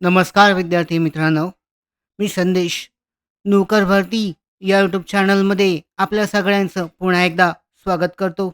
नमस्कार विद्यार्थी मित्रांनो मी संदेश. नोकर भरती या यूट्यूब चॅनलमध्ये आपल्या सगळ्यांचं पुन्हा एकदा स्वागत करतो.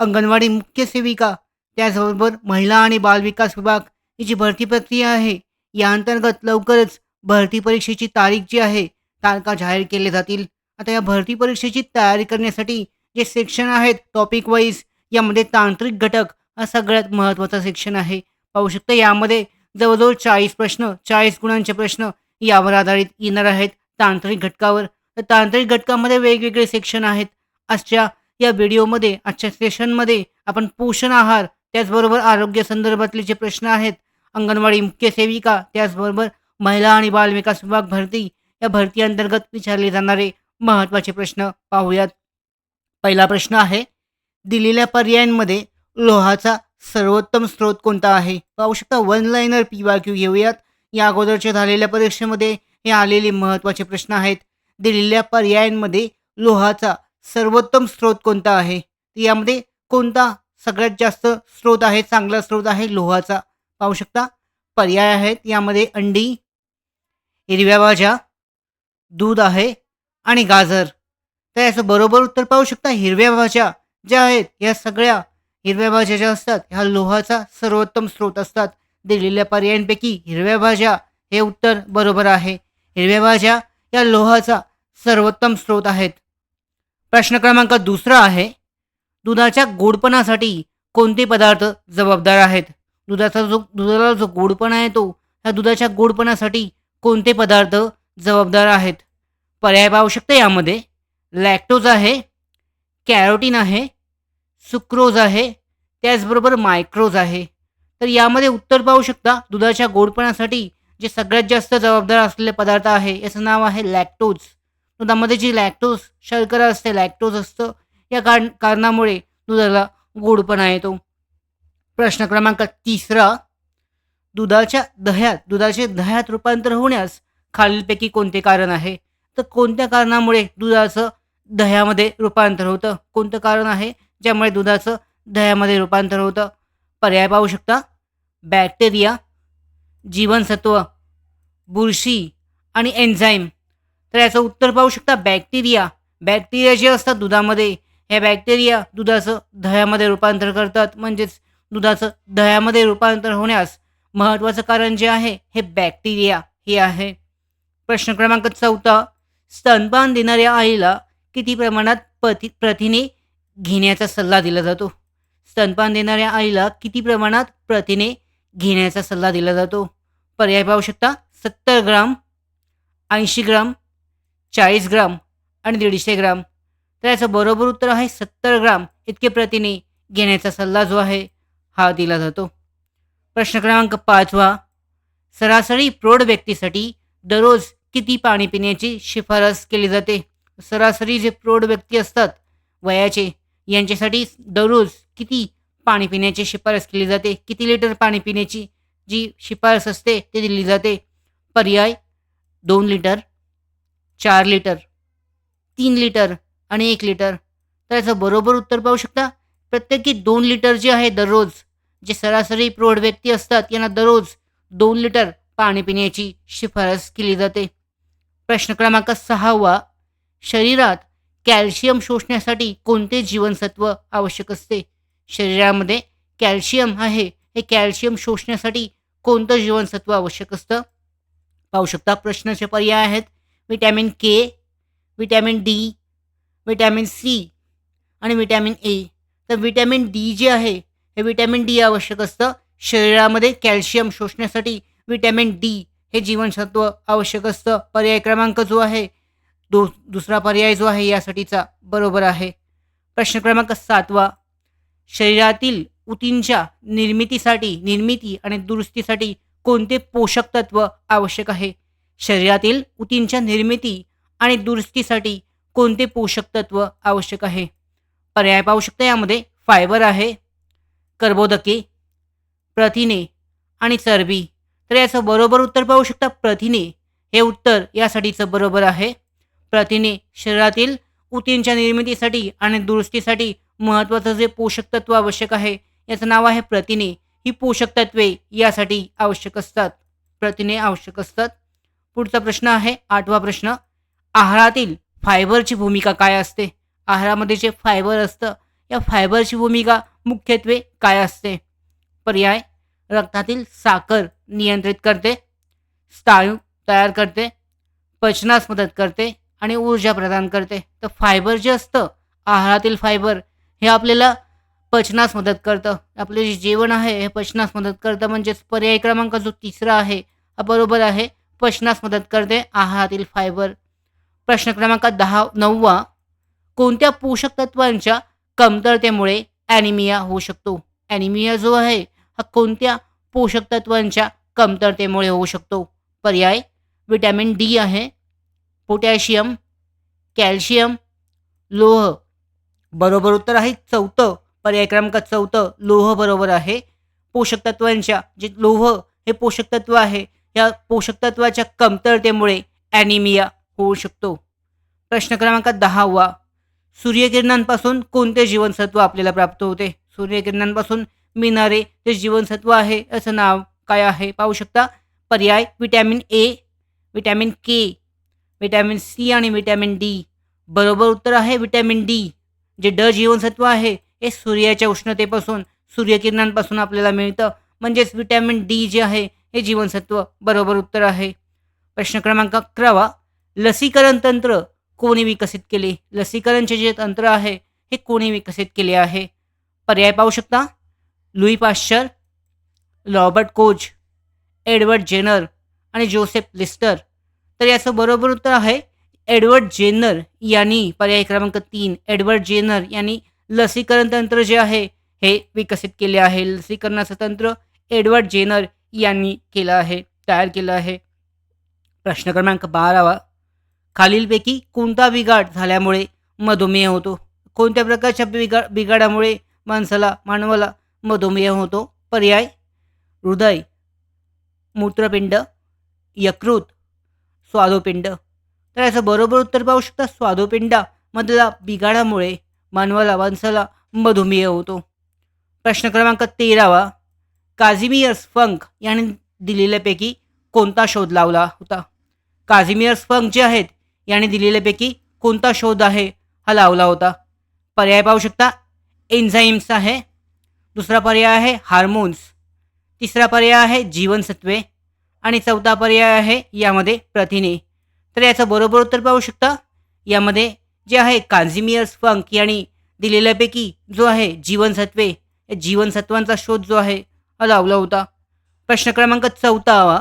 अंगणवाडी मुख्य सेविका त्याचबरोबर महिला आणि बालविकास विभाग ही जी भरती प्रक्रिया आहे या अंतर्गत लवकरच भरती परीक्षेची तारीख जी आहे तारखा जाहीर केले जातील. आता या भरती परीक्षेची तयारी करण्यासाठी जे सेक्शन आहेत टॉपिक वाईज यामध्ये तांत्रिक घटक हा सगळ्यात महत्त्वाचा सेक्शन आहे. पाहू शकता यामध्ये जवळजवळ चाळीस प्रश्न चाळीस गुणांचे प्रश्न यावर आधारित येणार आहेत तांत्रिक घटकावर. तर तांत्रिक घटकामध्ये वेगवेगळे सेक्शन आहेत. आजच्या या व्हिडिओमध्ये आजच्या सेशनमध्ये आपण पोषण आहार त्याचबरोबर आरोग्य संदर्भातले जे प्रश्न आहेत अंगणवाडी मुख्य सेविका त्याचबरोबर महिला आणि बालविकास विभाग भरती या भरती अंतर्गत विचारले जाणारे महत्त्वाचे प्रश्न पाहूयात. पहिला प्रश्न आहे दिलेल्या पर्यायांमध्ये लोहाचा सर्वोत्तम स्रोत कोणता आहे? पाहू शकता one liner P Y Q घेऊयात. या अगोदरच्या झालेल्या परीक्षेमध्ये हे आलेले महत्त्वाचे प्रश्न आहेत. दिलेल्या पर्यायांमध्ये लोहाचा सर्वोत्तम स्रोत कोणता आहे? यामध्ये कोणता सगळ्यात जास्त स्रोत आहे चांगला स्रोत आहे? लोहाचा. पाहू शकता पर्याय आहेत. यामध्ये अंडी हिरव्या भाज्या दूध आहे आणि गाजर. तर याचं बरोबर उत्तर पाहू शकता हिरव्या भाज्या ज्या आहेत या सगळ्या हिरव्या भाज्या ज्या असतात ह्या लोहाचा सर्वोत्तम स्रोत असतात. दिलेल्या पर्यायांपैकी हिरव्या भाज्या हे उत्तर बरोबर आहे. हिरव्या भाज्या या लोहाचा सर्वोत्तम स्रोत आहेत. प्रश्न क्रमांक दुसरा आहे. दुधाच्या गोडपणासाठी कोणते पदार्थ जबाबदार आहेत? दुधाचा जो दुधाला जो गोडपणा आहे तो ह्या दुधाच्या गोडपणासाठी कोणते पदार्थ जबाबदार आहेत? पर्याय पाहू शकता यामध्ये. लॅक्टोज आहे. कॅरोटीन आहे. सुक्रोज आहे त्याचबरोबर मायक्रोज आहे. तर यामध्ये उत्तर पाहू शकता दुधाच्या गोडपणासाठी जे सगळ्यात जास्त जबाबदार असलेले पदार्थ आहे याचं नाव आहे लॅक्टोज. दुधामध्ये जी लॅक्टोज शर्करा असते लॅक्टोज असतं या कारण कारणामुळे दुधाला गोडपणा येतो. प्रश्न क्रमांक तिसरा दुधाच्या दह्यात दुधाचे दह्यात रूपांतर होण्यास खालीलपैकी कोणते कारण आहे? तर कोणत्या कारणामुळे दुधाचं दह्यामध्ये रूपांतर होतं? कोणतं कारण आहे? ज्यामुळे दुधाचं दह्यामध्ये रूपांतर होतं. पर्याय पाहू शकता. बॅक्टेरिया जीवनसत्व बुरशी आणि एन्झाईम तर याचं उत्तर पाहू शकता बॅक्टेरिया. बॅक्टेरिया जे असतात दुधामध्ये ह्या बॅक्टेरिया दुधाचं दह्यामध्ये रूपांतर करतात. म्हणजेच दुधाचं दह्यामध्ये रूपांतर होण्यास महत्त्वाचं कारण जे आहे हे बॅक्टेरिया हे आहे. प्रश्न क्रमांक चौथा. स्तनपान देणाऱ्या आईला किती प्रमाणात प्रति प्रथिने घेण्याचा सल्ला दिला जातो. स्तनपान देणाऱ्या आईला किती प्रमाणात प्रथिने घेण्याचा सल्ला दिला जातो? पर्याय पाहू शकता सत्तर ग्राम ऐंशी ग्राम चाळीस ग्राम आणि दीडशे ग्राम. तर याचं बरोबर उत्तर आहे सत्तर ग्राम इतके प्रथिने घेण्याचा सल्ला जो आहे हा दिला जातो. प्रश्न क्रमांक पाचवा. सरासरी प्रौढ व्यक्तीसाठी दररोज किती पाणी पिण्याची शिफारस केली जाते? सरासरी जे प्रौढ व्यक्ती असतात वयाचे यांच्यासाठी दररोज किती पाणी पिण्याची शिफारस केली जाते? किती लिटर पाणी पिण्याची जी शिफारस असते ते दिली जाते? पर्याय दोन लिटर चार लिटर तीन लिटर आणि एक लिटर. तर याचं बरोबर उत्तर पाहू शकता? प्रत्येकी दोन लिटर जे आहे दररोज जे सरासरी प्रौढ व्यक्ती असतात यांना दररोज दोन लिटर पाणी पिण्याची शिफारस केली जाते. प्रश्न क्रमांक सहावा शरीरात कॅल्शियम शोषण्यासाठी कोणते जीवनसत्व आवश्यक असते? शरीरामध्ये कॅल्शियम आहे. हे कॅल्शियम शोषण्यासाठी कोणतं जीवनसत्व आवश्यक असतं? पाहू शकता प्रश्नाचे पर्याय आहेत. Vitamin K vitamin D vitamin C आणि विटॅमिन ए. तर विटॅमिन डी जे आहे हे विटॅमिन डी आवश्यक असतं. शरीरामध्ये कॅल्शियम शोषण्यासाठी विटॅमिन डी हे जीवनसत्व आवश्यक असतं. पर्याय क्रमांक जो आहे दु दुसरा पर्याय जो आहे यासाठीचा बरोबर आहे. प्रश्न क्रमांक सातवा. शरीरातील ऊतींच्या निर्मितीसाठी निर्मिती आणि दुरुस्तीसाठी कोणते पोषक तत्व आवश्यक आहे? शरीरातील ऊतींच्या निर्मिती आणि दुरुस्तीसाठी कोणते पोषक तत्व आवश्यक आहे? पर्याय पाहू शकता यामध्ये फायबर आहे कर्बोदके प्रथिने आणि चरबी. तर याचं बरोबर उत्तर पाहू शकता प्रथिने. हे उत्तर यासाठीचं बरोबर आहे. प्रथिने शरीरातील ऊतींच्या निर्मितीसाठी आणि दुरुस्तीसाठी महत्त्वाचं जे पोषक तत्व आवश्यक आहे याचं नाव आहे प्रथिने. ही पोषक तत्वे यासाठी आवश्यक असतात. प्रथिने आवश्यक असतात. पुढचा प्रश्न आहे आठवा प्रश्न. आहारातील फायबरची भूमिका काय असते? आहारामध्ये जे फायबर असतं या फायबरची भूमिका मुख्यत्वे काय असते? पर्याय. रक्तातील साखर नियंत्रित करते. स्नायू तयार करते. पचनास मदत करते. आणि ऊर्जा प्रदान करते. तर फायबर जे असतं आहारातील फायबर हे आपल्याला पचनास मदत करतं. आपलं जे जेवण आहे हे पचनास मदत करतं. म्हणजेच पर्याय क्रमांक जो तिसरा आहे हा बरोबर आहे. पचनास मदत करते आहारातील फायबर प्रश्न क्रमांक दहा नववा. कोणत्या पोषक तत्वांच्या कमतरतेमुळे ॲनिमिया होऊ शकतो? ॲनिमिया जो आहे हा कोणत्या पोषक तत्वांच्या कमतरतेमुळे होऊ शकतो? पर्याय विटॅमिन डी आहे. पोटॅशियम कॅल्शियम लोह. बरोबर उत्तर आहे चौथं. पर्याय क्रमांक चौथं. लोह बरोबर आहे पोषक तत्वांच्या जे लोह हे पोषक तत्व आहे या पोषक तत्वाच्या कमतरतेमुळे ॲनिमिया होऊ शकतो. प्रश्न क्रमांक दहावा. सूर्यकिरणांपासून कोणते जीवनसत्व आपल्याला प्राप्त होते? सूर्यकिरणांपासून मिळणारे जे जीवनसत्व आहे याचं नाव काय आहे? पाहू शकता. पर्याय vitamin A vitamin K. Vitamin C आणि विटॅमिन डी. बरोबर उत्तर आहे विटॅमिन डी. जे ड जीवनसत्व आहे हे सूर्याच्या उष्णतेपासून सूर्यकिरणांपासून आपल्याला मिळतं. म्हणजेच विटॅमिन डी जे आहे हे जीवनसत्व. बरोबर उत्तर आहे. प्रश्न क्रमांक अकरावा लसीकरण तंत्र कोणी विकसित केले? लसीकरणचे जे तंत्र आहे हे कोणी विकसित केले आहे? पर्याय पाहू शकता? Louis Pasteur Robert Koch Edward Jenner आणि जोसेफ लिस्टर. तर याचं बरोबर उत्तर आहे एडवर्ड जेनर यांनी पर्याय क्रमांक तीन. एडवर्ड जेनर यांनी लसीकरण तंत्र जे आहे हे विकसित केले आहे. लसीकरणाचं तंत्र एडवर्ड जेनर यांनी केलं आहे तयार केलं आहे. प्रश्न क्रमांक बारावा. खालीलपैकी कोणता बिघाड झाल्यामुळे मधुमेह होतो? कोणत्या प्रकारच्या बिघाड बिघाडामुळे माणसाला मानवाला मधुमेह होतो? पर्याय हृदय मूत्रपिंड यकृत स्वादुपिंड. तर याचं बरोबर उत्तर पाहू शकता स्वादोपिंडामधला बिघाडामुळे मानवाला माणसाला मधुमेह होतो. प्रश्न क्रमांक तेरावा. काझिमियर्स फंक यांनी दिलेल्यापैकी कोणता शोध लावला होता? काझिमियर्स फंक जे आहेत यांनी दिलेल्यापैकी कोणता शोध आहे हा लावला होता? पर्याय पाहू शकता एन्झाईम्स आहे. दुसरा पर्याय आहे हार्मोन्स. तिसरा पर्याय आहे जीवनसत्वे आणि चौथा पर्याय आहे यामध्ये प्रथिने. तर याचं बरोबर उत्तर पाहू शकता. यामध्ये जे आहे कान्झिमियर्स फंक यांनी दिलेल्यापैकी जो आहे जीवनसत्वे या जीवनसत्वांचा शोध जो आहे हा लावला होता. प्रश्न क्रमांक चौदावा.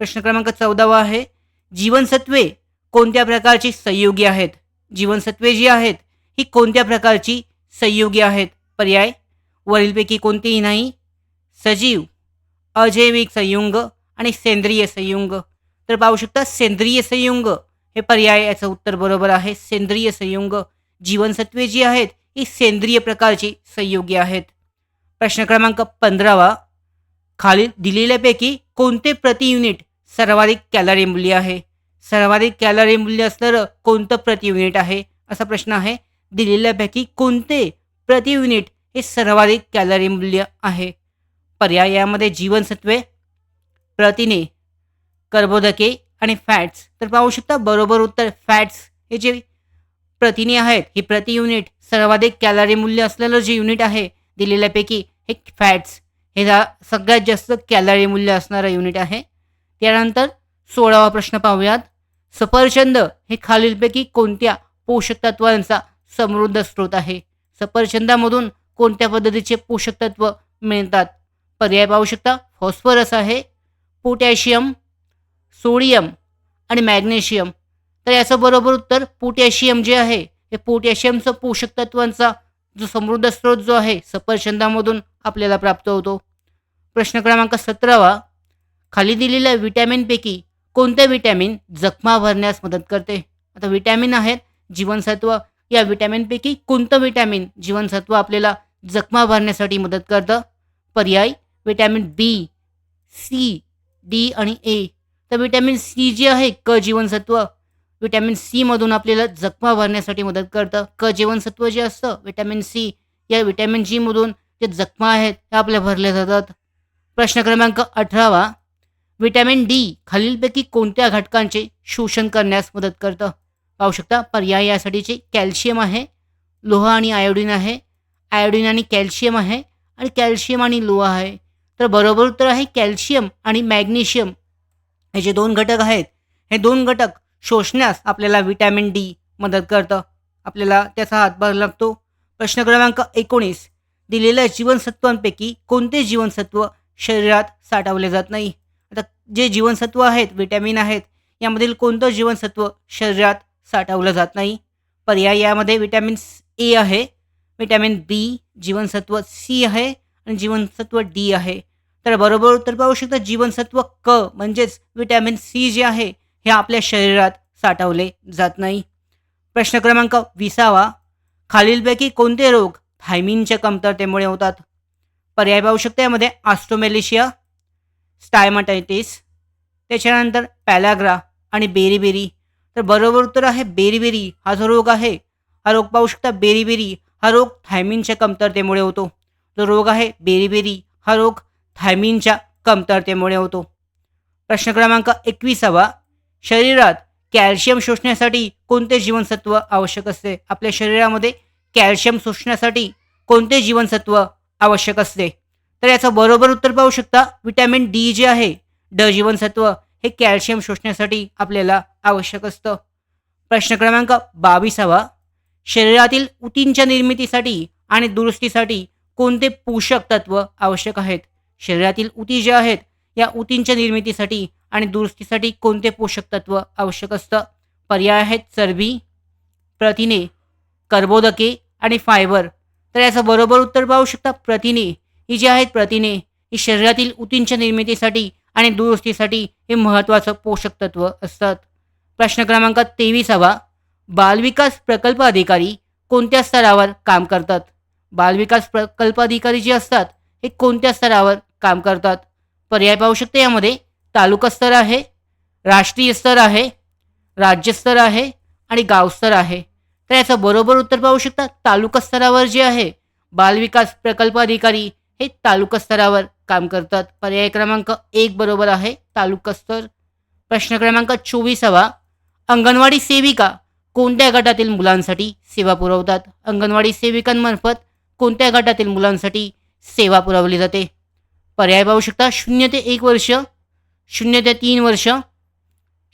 प्रश्न क्रमांक चौदावा आहे जीवनसत्वे कोणत्या प्रकारची संयोगी आहेत? जीवनसत्वे जी आहेत ही कोणत्या प्रकारची संयोगी आहेत? पर्याय वरीलपैकी कोणतीही नाही. सजीव अजैविक संयुंग आणि सेंद्रिय संयुंग. तर पाहू शकता सेंद्रिय संयुंग हे पर्याय याचं उत्तर बरोबर आहे. सेंद्रिय संयुंग जीवनसत्वे जी आहेत ही सेंद्रिय प्रकारची संयुगे आहेत. प्रश्न क्रमांक पंधरावा. खालील दिलेल्यापैकी कोणते प्रति युनिट सर्वाधिक कॅलरी मूल्य आहे? सर्वाधिक कॅलरी मूल्य असणारं कोणतं प्रति युनिट आहे? असा प्रश्न आहे. दिलेल्यापैकी कोणते प्रति युनिट हे सर्वाधिक कॅलरी मूल्य आहे? पर्यायामध्ये जीवनसत्वे प्रथिने कर्बोदके आणि फॅट्स तर पाहू शकता बरोबर उत्तर फॅट्स हे जे प्रथिने आहेत ही प्रति युनिट सर्वाधिक कॅलरी मूल्य असलेलं जे युनिट आहे दिलेल्यापैकी हे फॅट्स हे जा सगळ्यात जास्त कॅलरी मूल्य असणारं युनिट आहे. त्यानंतर सोळावा प्रश्न पाहूयात. सफरचंद हे खालीलपैकी कोणत्या पोषक तत्वांचा समृद्ध स्रोत आहे? सफरचंदामधून कोणत्या पद्धतीचे पोषक तत्व मिळतात? पर्याय पाहू शकता फॉस्फरस आहे पोटॅशियम सोडियम आणि मॅग्नेशियम. तर याचं बरोबर उत्तर पोटॅशियम जे आहे हे पोटॅशियमचं पोषक तत्वांचा जो समृद्ध स्रोत जो आहे सफरचंदामधून आपल्याला प्राप्त होतो. प्रश्न क्रमांक सतरावा. खाली दिलेल्या विटॅमिनपैकी कोणते विटॅमिन जखमा भरण्यास मदत करते? आता विटॅमिन आहेत जीवनसत्व. या विटॅमिनपैकी कोणतं विटॅमिन जीवनसत्व आपल्याला जखमा भरण्यासाठी मदत करतं? पर्याय विटॅमिन बी सी डी आणि ए तर विटॅमिन सी जे आहे क जीवनसत्व. विटॅमिन सीमधून आपल्याला जखमा भरण्यासाठी मदत करतं. क जीवनसत्व जे असतं विटॅमिन सी या विटॅमिन जीमधून जे जखमा आहेत त्या आपल्या भरल्या जातात. प्रश्न क्रमांक अठरावा. विटॅमिन डी खालीलपैकी कोणत्या घटकांचे शोषण करण्यास मदत करतं? पाहू शकता पर्याय यासाठीचे कॅल्शियम आहे लोह आणि आयोडीन आहे. आयोडीन आणि कॅल्शियम आहे आणि कॅल्शियम आणि लोह आहे. तर बरोबर उत्तर आहे कॅल्शियम आणि मॅग्नेशियम. हे जे दोन घटक आहेत हे दोन घटक शोषण्यास आपल्याला विटॅमिन डी मदत करतं. आपल्याला त्याचा हातभार लागतो. प्रश्न क्रमांक एकोणीस. दिलेल्या जीवनसत्वांपैकी कोणते जीवनसत्व शरीरात साठवले जात नाही? आता जे जीवनसत्व आहेत विटॅमिन आहेत यामधील कोणतं जीवनसत्व शरीरात साठवलं जात नाही? पर्याय यामध्ये विटॅमिन ए आहे विटॅमिन बी जीवनसत्व सी आहे आणि जीवनसत्व डी आहे. तर बरोबर उत्तर पाहू शकता जीवनसत्व क म्हणजेच विटॅमिन सी जे आहे हे आपल्या शरीरात साठवले जात नाही. प्रश्न क्रमांक विसावा. खालीलपैकी कोणते रोग थायमिनच्या कमतरतेमुळे होतात? पर्याय पाहू शकता यामध्ये आस्ट्रोमेलिशिया स्टायमाटायटिस त्याच्यानंतर पॅलाग्रा आणि बेरीबेरी. तर बरोबर उत्तर आहे बेरीबेरी हा जो रोग आहे हा रोग पाहू शकता बेरीबेरी हा रोग थायमिनच्या कमतरतेमुळे होतो. जो रोग आहे बेरीबेरी हा रोग थायमिनच्या कमतरतेमुळे होतो. प्रश्न क्रमांक एकविसावा शरीरात कॅल्शियम शोषण्यासाठी कोणते जीवनसत्व आवश्यक असते? आपल्या शरीरामध्ये कॅल्शियम शोषण्यासाठी कोणते जीवनसत्व आवश्यक असते? तर याचं बरोबर उत्तर पाहू शकता विटॅमिन डी जे आहे. ड जीवनसत्व हे कॅल्शियम शोषण्यासाठी आपल्याला आवश्यक असतं. प्रश्न क्रमांक बावीसावा शरीरातील ऊतींच्या निर्मितीसाठी आणि दुरुस्तीसाठी कोणते पोषक तत्व आवश्यक आहेत? शरीरातील ऊती ज्या आहेत या ऊतींच्या निर्मितीसाठी आणि दुरुस्तीसाठी कोणते पोषक तत्व आवश्यक असतं? पर्याय आहेत चरबी प्रथिने कर्बोदके आणि फायबर. तर याचं बरोबर उत्तर पाहू शकता प्रथिने. ही जी आहेत प्रथिने ही शरीरातील ऊतींच्या निर्मितीसाठी आणि दुरुस्तीसाठी हे महत्त्वाचं पोषक तत्व असतात. प्रश्न क्रमांक तेविसावा. बालविकास प्रकल्प अधिकारी कोणत्या स्तरावर काम करतात? बालविकास प्रकल्प अधिकारी जे असतात हे कोणत्या स्तरावर काम करतात? पर्याय पाहू शकते यामध्ये तालुका स्तर आहे राष्ट्रीय स्तर आहे राज्यस्तर आहे आणि गावस्तर आहे. तर याचं बरोबर उत्तर पाहू शकता तालुका स्तरावर जे आहे बालविकास प्रकल्प अधिकारी हे तालुका स्तरावर काम करतात. पर्याय क्रमांक एक बरोबर आहे तालुका स्तर. प्रश्न क्रमांक चोवीसावा अंगणवाडी सेविका कोणत्या गटातील मुलांसाठी सेवा पुरवतात? अंगणवाडी सेविकांमार्फत कोणत्या गटातील मुलांसाठी सेवा पुरवली जाते? पर्याय पाहू शकता शून्य ते एक वर्ष शून्य ते तीन वर्ष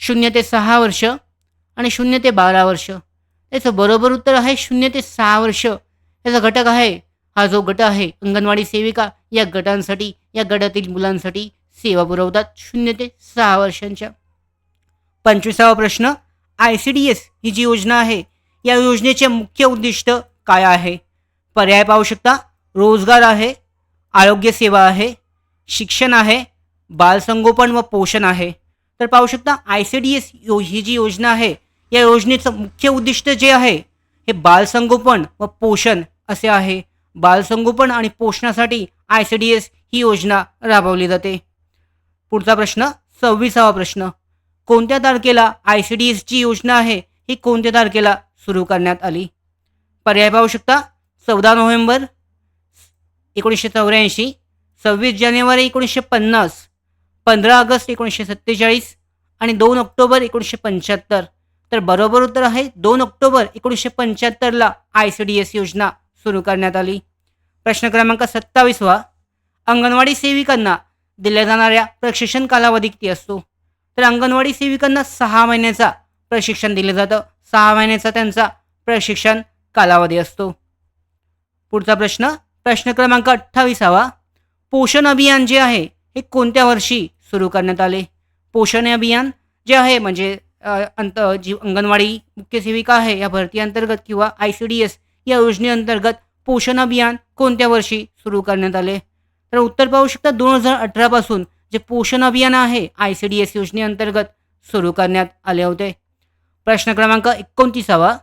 शून्य ते सहा वर्ष आणि शून्य ते बारा वर्ष. याचं बरोबर उत्तर आहे शून्य ते सहा वर्ष. याचा घटक आहे हा जो गट आहे अंगणवाडी सेविका या गटांसाठी या गटातील मुलांसाठी सेवा पुरवतात शून्य ते सहा वर्षांच्या. पंचवीसावा प्रश्न आय सी डी एस ही जी योजना आहे या योजनेचे मुख्य उद्दिष्ट काय आहे? पर्याय पाहू शकता. रोजगार आहे आरोग्यसेवा आहे शिक्षण आहे बालसंगोपन व पोषण आहे. तर पाहू शकता आय सी डी एस यो ही जी योजना आहे या योजनेचं मुख्य उद्दिष्ट जे आहे हे बालसंगोपन व पोषण असे आहे. बालसंगोपन आणि पोषणासाठी आय सी डी एस ही योजना राबवली जाते. पुढचा प्रश्न सव्वीसावा प्रश्न. कोणत्या तारखेला आय सी डी एसची योजना आहे ही कोणत्या तारखेला सुरू करण्यात आली? पर्याय पाहू शकता चौदा नोव्हेंबर एकोणीसशे चौऱ्याऐंशी सव्वीस जानेवारी एकोणीसशे पन्नास पंधरा ऑगस्ट एकोणीसशे सत्तेचाळीस आणि दोन ऑक्टोबर एकोणीसशे पंच्याहत्तर. तर बरोबर उत्तर आहे दोन ऑक्टोबर एकोणीसशे पंच्याहत्तरला आय सी डी एस योजना सुरू करण्यात आली. प्रश्न क्रमांक सत्तावीसवा अंगणवाडी सेविकांना दिल्या जाणाऱ्या प्रशिक्षण कालावधी किती असतो? तर अंगणवाडी सेविकांना सहा महिन्याचा प्रशिक्षण दिलं जातं. सहा महिन्याचा त्यांचा प्रशिक्षण कालावधी असतो. पुढचा प्रश्न प्रश्न क्रमांक अठ्ठावीसावा. पोषण अभियान जे आहे हे कोणत्या वर्षी सुरू करण्यात आले? पोषण अभियान जे आहे म्हणजे अंत जी अंगणवाडी मुख्य सेविका आहे या भरती अंतर्गत किंवा आय सी डी एस या योजनेअंतर्गत पोषण अभियान कोणत्या वर्षी सुरू करण्यात आले? तर उत्तर पाहू शकता दोन हजार अठरापासून जे पोषण अभियान आहे आय सी डी एस योजनेअंतर्गत सुरू करण्यात आले होते. प्रश्न क्रमांक एकोणतीसावा.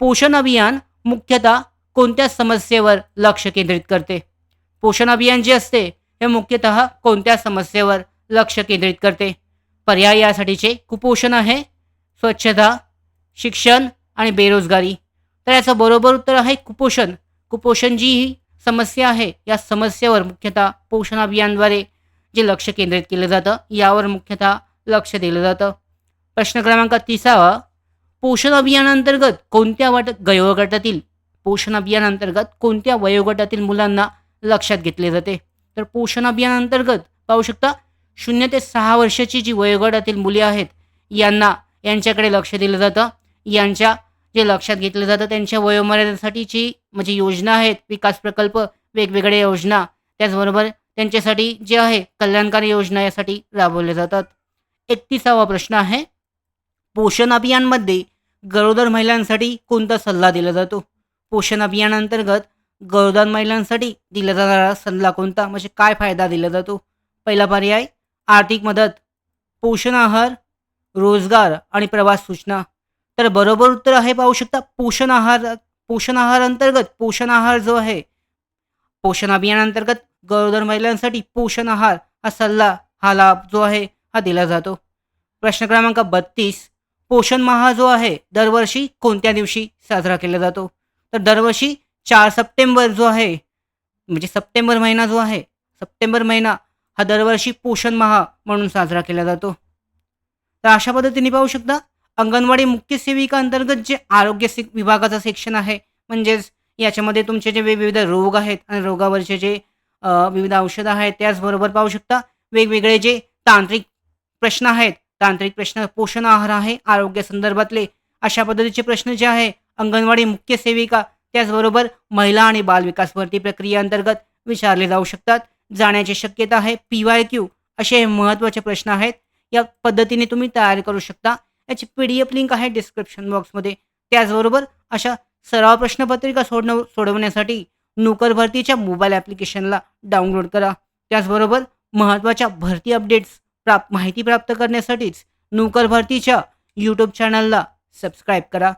पोषण अभियान मुख्यतः कोणत्या समस्येवर लक्ष केंद्रित करते? पोषण अभियान जे असते हे मुख्यतः कोणत्या समस्येवर लक्ष केंद्रित करते? पर्याय यासाठीचे कुपोषण आहे स्वच्छता शिक्षण आणि बेरोजगारी. तर याचं बरोबर उत्तर आहे कुपोषण. कुपोषण जी ही समस्या आहे या समस्येवर मुख्यतः पोषण अभियानद्वारे जे लक्ष केंद्रित केलं जातं यावर मुख्यतः लक्ष दिलं जातं. प्रश्न क्रमांक तिसावा पोषण अभियानांतर्गत कोणत्या वाट गयोगटातील पोषण अभियानांतर्गत कोणत्या वयोगटातील मुलांना लक्षात घेतले जाते? तर पोषण अभियानांतर्गत पाहू शकता शून्य ते सहा वर्षाची जी वयोगटातील मुले आहेत यांना यांच्याकडे लक्ष दिलं जातं. यांच्या जे लक्षात घेतलं जातं त्यांच्या वयोमर्यादेसाठीची म्हणजे योजना आहेत विकास प्रकल्प वेगवेगळ्या योजना त्याचबरोबर त्यांच्यासाठी जे आहे कल्याणकारी योजना यासाठी राबवल्या जातात. एकतीसावा प्रश्न आहे पोषण अभियानमध्ये गरोदर महिलांसाठी कोणता सल्ला दिला जातो? पोषण अभियानांतर्गत गरोदर महिलांसाठी दिला जाणारा सल्ला कोणता? म्हणजे काय फायदा दिला जातो? पहिला पर्याय आर्थिक मदत पोषण आहार रोजगार आणि प्रवास सूचना. तर बरोबर उत्तर आहे पाहू शकता पोषण आहार पोषण आहार अंतर्गत पोषण आहार जो आहे पोषण अभियानांतर्गत गरोदर महिलांसाठी पोषण आहार हा सल्ला हा लाभ जो आहे हा दिला जातो. प्रश्न क्रमांक बत्तीस पोषण महा जो आहे दरवर्षी कोणत्या दिवशी साजरा केला जातो? तर दरवर्षी चार सप्टेंबर जो आहे म्हणजे सप्टेंबर महिना जो आहे सप्टेंबर महिना हा दरवर्षी पोषण महा म्हणून साजरा केला जातो. तर अशा पद्धतीने पाहू शकता अंगणवाडी मुख्य सेविका अंतर्गत जे आरोग्य से विभागाचं सेक्शन आहे म्हणजेच याच्यामध्ये तुमचे जे विविध रोग आहेत आणि रोगावरचे जे विविध औषधं आहेत त्याचबरोबर पाहू शकता वेगवेगळे जे तांत्रिक प्रश्न आहेत तांत्रिक प्रश्न पोषण आहार आहे आरोग्य संदर्भातले अशा पद्धतीचे प्रश्न जे आहे अंगणवाडी मुख्य सेविका त्याचबरोबर महिला आणि बालविकास भरती प्रक्रियेअंतर्गत विचारले जाऊ शकतात. जाण्याची शक्यता आहे. पी वाय क्यू असे हे महत्त्वाचे प्रश्न आहेत. या पद्धतीने तुम्ही तयार करू शकता. याची पी डी एफ लिंक आहे डिस्क्रिप्शन बॉक्समध्ये त्याचबरोबर अशा सराव प्रश्नपत्रिका सोडणं सोडवण्यासाठी नोकर भरतीच्या मोबाईल ॲप्लिकेशनला डाउनलोड करा. त्याचबरोबर महत्त्वाच्या भरती अपडेट्स प्राप्त माहिती प्राप्त करण्यासाठीच नोकर भरतीच्या यूट्यूब चॅनलला सबस्क्राईब करा.